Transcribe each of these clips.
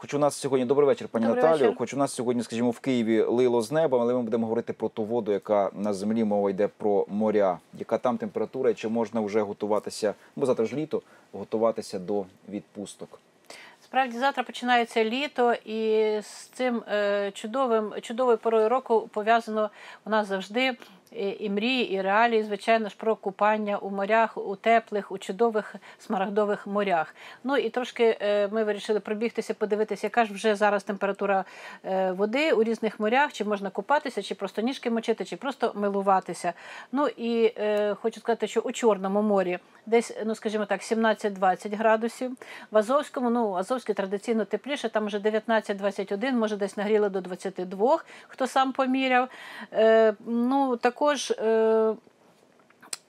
Хоч у нас сьогодні добрий вечір, пані Добрий Наталію. вечір. Хоч у нас сьогодні, скажімо, в Києві лило з неба, але ми будемо говорити про ту воду, яка на землі мова йде про моря. Яка там температура, і чи можна вже готуватися, бо завтра ж літо, готуватися до відпусток. Справді завтра починається літо, і з цим е, чудовим чудовою порою року пов'язано у нас завжди і, мрії, і реалії, звичайно ж, про купання у морях, у теплих, у чудових смарагдових морях. Ну і трошки е, ми вирішили пробігтися, подивитися, яка ж вже зараз температура е, води у різних морях, чи можна купатися, чи просто ніжки мочити, чи просто милуватися. Ну і е, хочу сказати, що у Чорному морі десь, ну скажімо так, 17-20 градусів. В Азовському, ну Азовське традиційно тепліше, там вже 19-21, може десь нагріли до 22, хто сам поміряв. Ну також.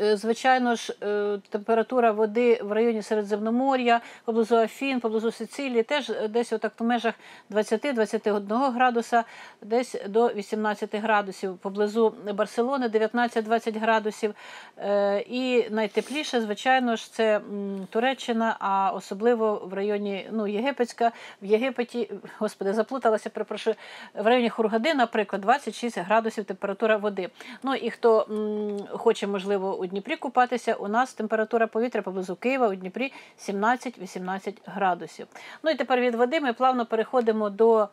Е, Звичайно ж, е, температура води в районі Середземномор'я, поблизу Афін, поблизу Сицилії, теж е, десь отак в межах 20-21 градуса, десь до 18 градусів, поблизу Барселони 19-20 градусів. І найтепліше, звичайно ж, це Туреччина, а особливо в районі ну, Єгипетська. В Єгипеті, господи, заплуталася, перепрошую, в районі Хургади, наприклад, 26 градусів температура води. Ну і хто хоче, можливо, Дніпрі купатися, у нас температура повітря поблизу Києва у Дніпрі 17-18 градусів. Ну і тепер від води ми плавно переходимо до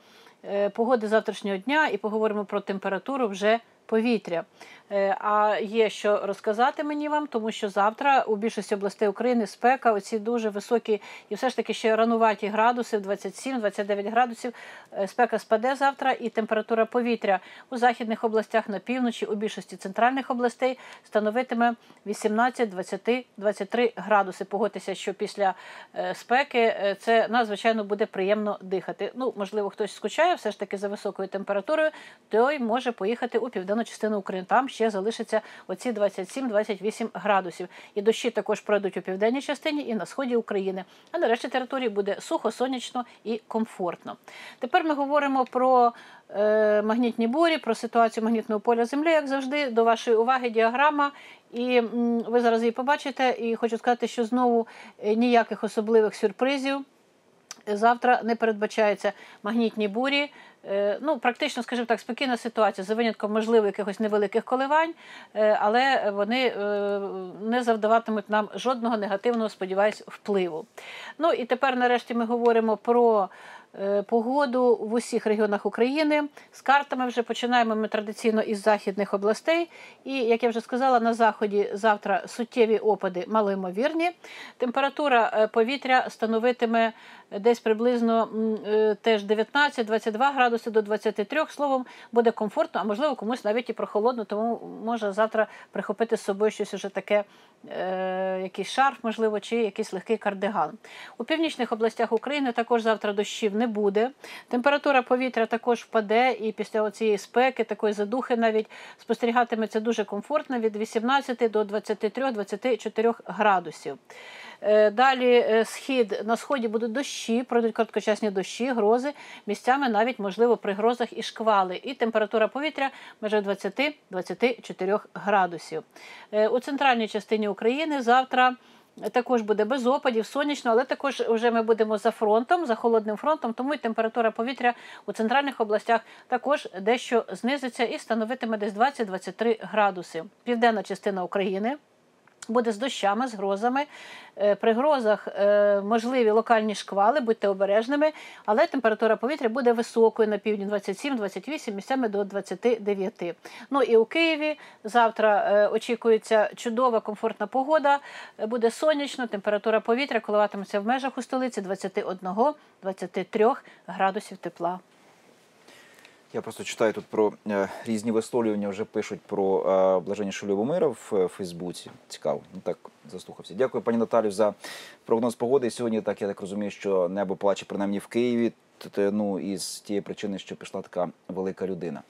е, погоди завтрашнього дня і поговоримо про температуру вже повітря. Е, А є що розказати мені вам, тому що завтра у більшості областей України спека, оці дуже високі і все ж таки ще рануваті градуси, 27-29 градусів. Е, Спека спаде завтра, і температура повітря у західних областях на півночі, у більшості центральних областей становитиме 18, 20, 23 градуси. Погодьтеся, що після е, спеки це надзвичайно буде приємно дихати. Ну, можливо, хтось скучає все ж таки за високою температурою, той може поїхати у південну частину України. Там ще залишиться оці 27-28 градусів. І дощі також пройдуть у південній частині і на сході України. А на решті території буде сухо, сонячно і комфортно. Тепер ми говоримо про е, магнітні бурі, про ситуацію магнітного поля Землі, як завжди. До вашої уваги діаграма. І ви зараз її побачите. І хочу сказати, що знову е, ніяких особливих сюрпризів завтра не передбачаються магнітні бурі. Е, Ну, практично, скажімо так, спокійна ситуація за винятком можливо якихось невеликих коливань, е, але вони е, не завдаватимуть нам жодного негативного, сподіваюсь, впливу. Ну і тепер, нарешті, ми говоримо про погоду в усіх регіонах України. З картами вже починаємо ми традиційно із західних областей. І, як я вже сказала, на заході завтра суттєві опади малоймовірні. Температура повітря становитиме десь приблизно теж 19-22 градуси до 23. Словом, буде комфортно, а можливо комусь навіть і прохолодно, тому може завтра прихопити з собою щось уже таке, е, якийсь шарф, можливо, чи якийсь легкий кардиган. У північних областях України також завтра дощів не буде. Температура повітря також впаде, і після цієї спеки, такої задухи навіть спостерігатиметься дуже комфортно від 18 до 23-24 градусів. Е, Далі е, схід на сході будуть дощі, пройдуть короткочасні дощі, грози. Місцями навіть можливо при грозах і шквали. І температура повітря меже 20-24 градусів. Е, У центральній частині України завтра. Також буде без опадів, сонячно, але також вже ми будемо за фронтом, за холодним фронтом, тому і температура повітря у центральних областях також дещо знизиться і становитиме десь 20-23 градуси. Південна частина України. Буде з дощами, з грозами. Е, При грозах е, можливі локальні шквали, будьте обережними, але температура повітря буде високою на півдні 27-28, місцями до 29. Ну і у Києві завтра е, очікується чудова комфортна погода. Буде сонячно, температура повітря коливатиметься в межах у столиці 21-23 градусів тепла. Я просто читаю тут про е, різні висловлювання, вже пишуть про е, блаженнішу Любомира в е, Фейсбуці. Цікаво, ну так заслухався. Дякую, пані Наталю, за прогноз погоди. Сьогодні так я так розумію, що небо плаче принаймні в Києві. Ну із тієї причини, що пішла така велика людина.